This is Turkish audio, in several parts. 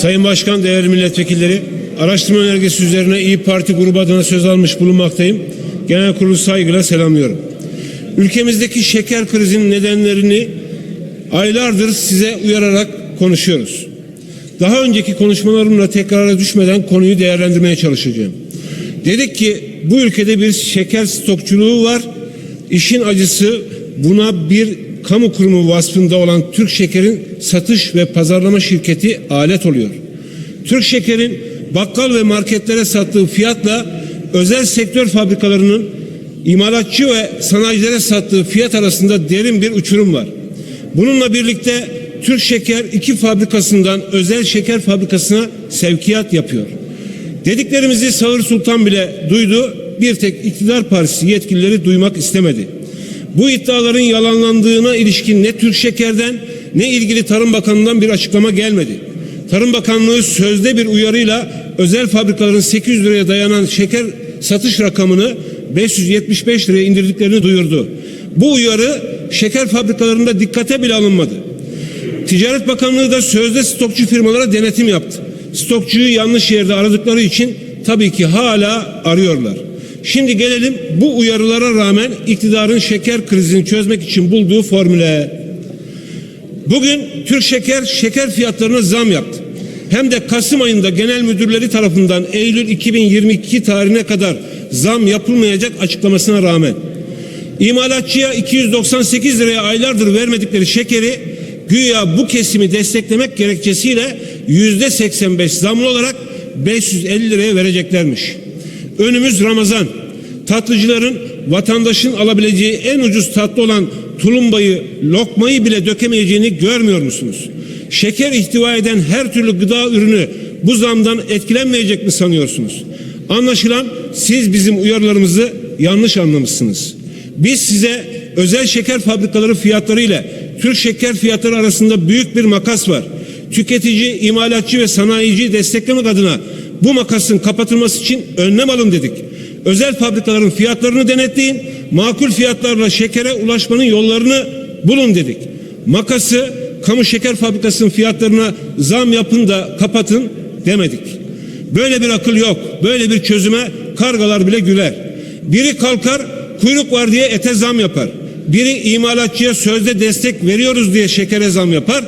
Sayın Başkan, değerli milletvekilleri, araştırma önergesi üzerine İyi Parti grubu adına söz almış bulunmaktayım. Genel kurulu saygıyla selamlıyorum. Ülkemizdeki şeker krizinin nedenlerini aylardır size uyararak konuşuyoruz. Daha önceki konuşmalarımla tekrara düşmeden konuyu değerlendirmeye çalışacağım. Dedik ki bu ülkede bir şeker stokçuluğu var. İşin acısı buna bir kamu kurumu vasfında olan Türk Şeker'in satış ve pazarlama şirketi alet oluyor. Türk Şeker'in bakkal ve marketlere sattığı fiyatla özel sektör fabrikalarının imalatçı ve sanayicilere sattığı fiyat arasında derin bir uçurum var. Bununla birlikte Türk Şeker iki fabrikasından özel şeker fabrikasına sevkiyat yapıyor. Dediklerimizi Sağır Sultan bile duydu. Bir tek iktidar partisi yetkilileri duymak istemedi. Bu iddiaların yalanlandığına ilişkin ne Türk Şeker'den ne ilgili Tarım Bakanı'ndan bir açıklama gelmedi. Tarım Bakanlığı sözde bir uyarıyla özel fabrikaların 800 liraya dayanan şeker satış rakamını 575 liraya indirdiklerini duyurdu. Bu uyarı şeker fabrikalarında dikkate bile alınmadı. Ticaret Bakanlığı da sözde stokçu firmalara denetim yaptı. Stokçuyu yanlış yerde aradıkları için tabii ki hala arıyorlar. Şimdi gelelim bu uyarılara rağmen iktidarın şeker krizini çözmek için bulduğu formüle. Bugün Türk Şeker şeker fiyatlarına zam yaptı. Hem de Kasım ayında genel müdürleri tarafından Eylül 2022 tarihine kadar zam yapılmayacak açıklamasına rağmen imalatçıya 298 liraya aylardır vermedikleri şekeri güya bu kesimi desteklemek gerekçesiyle yüzde 85 zamlı olarak 550 liraya vereceklermiş. Önümüz Ramazan. Tatlıcıların vatandaşın alabileceği en ucuz tatlı olan tulumbayı, lokmayı bile dökemeyeceğini görmüyor musunuz? Şeker ihtiva eden her türlü gıda ürünü bu zamdan etkilenmeyecek mi sanıyorsunuz? Anlaşılan siz bizim uyarılarımızı yanlış anlamışsınız. Biz size özel şeker fabrikaları fiyatları ile Türk şeker fiyatları arasında büyük bir makas var. Tüketici, imalatçı ve sanayici desteklemek adına bu makasın kapatılması için önlem alın dedik. Özel fabrikaların fiyatlarını denetleyin, makul fiyatlarla şekere ulaşmanın yollarını bulun dedik. Makası kamu şeker fabrikasının fiyatlarına zam yapın da kapatın demedik. Böyle bir akıl yok. Böyle bir çözüme kargalar bile güler. Biri kalkar kuyruk var diye ete zam yapar. Biri imalatçıya sözde destek veriyoruz diye şekere zam yapar.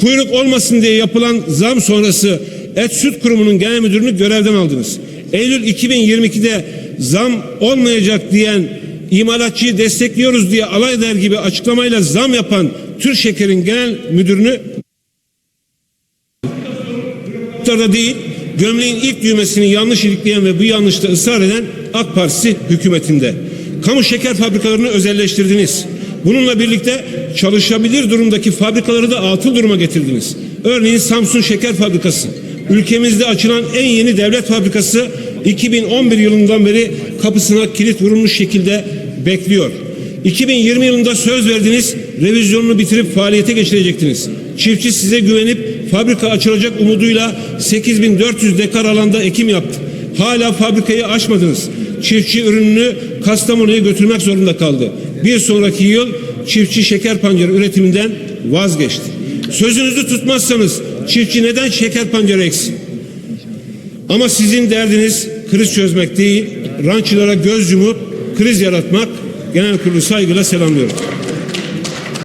Kuyruk olmasın diye yapılan zam sonrası Et Süt Kurumu'nun genel müdürünü görevden aldınız. Eylül 2022'de zam olmayacak diyen imalatçıyı destekliyoruz diye alay eder gibi açıklamayla zam yapan Türk Şeker'in genel müdürünü da değil, gömleğin ilk düğmesini yanlış ilikleyen ve bu yanlışta ısrar eden AK Partisi hükümetinde. Kamu şeker fabrikalarını özelleştirdiniz. Bununla birlikte çalışabilir durumdaki fabrikaları da atıl duruma getirdiniz. Örneğin Samsun Şeker Fabrikası. Ülkemizde açılan en yeni devlet fabrikası 2011 yılından beri kapısına kilit vurulmuş şekilde bekliyor. 2020 yılında söz verdiniz, revizyonunu bitirip faaliyete geçirecektiniz. Çiftçi size güvenip fabrika açılacak umuduyla 8400 dekar alanda ekim yaptı. Hala fabrikayı açmadınız. Çiftçi ürününü Kastamonu'ya götürmek zorunda kaldı. Bir sonraki yıl çiftçi şeker pancarı üretiminden vazgeçti. Sözünüzü tutmazsanız çiftçi neden şeker pancarı eksin? Ama sizin derdiniz kriz çözmek değil, rançılara göz yumup kriz yaratmak. Genel kurulu saygıyla selamlıyorum.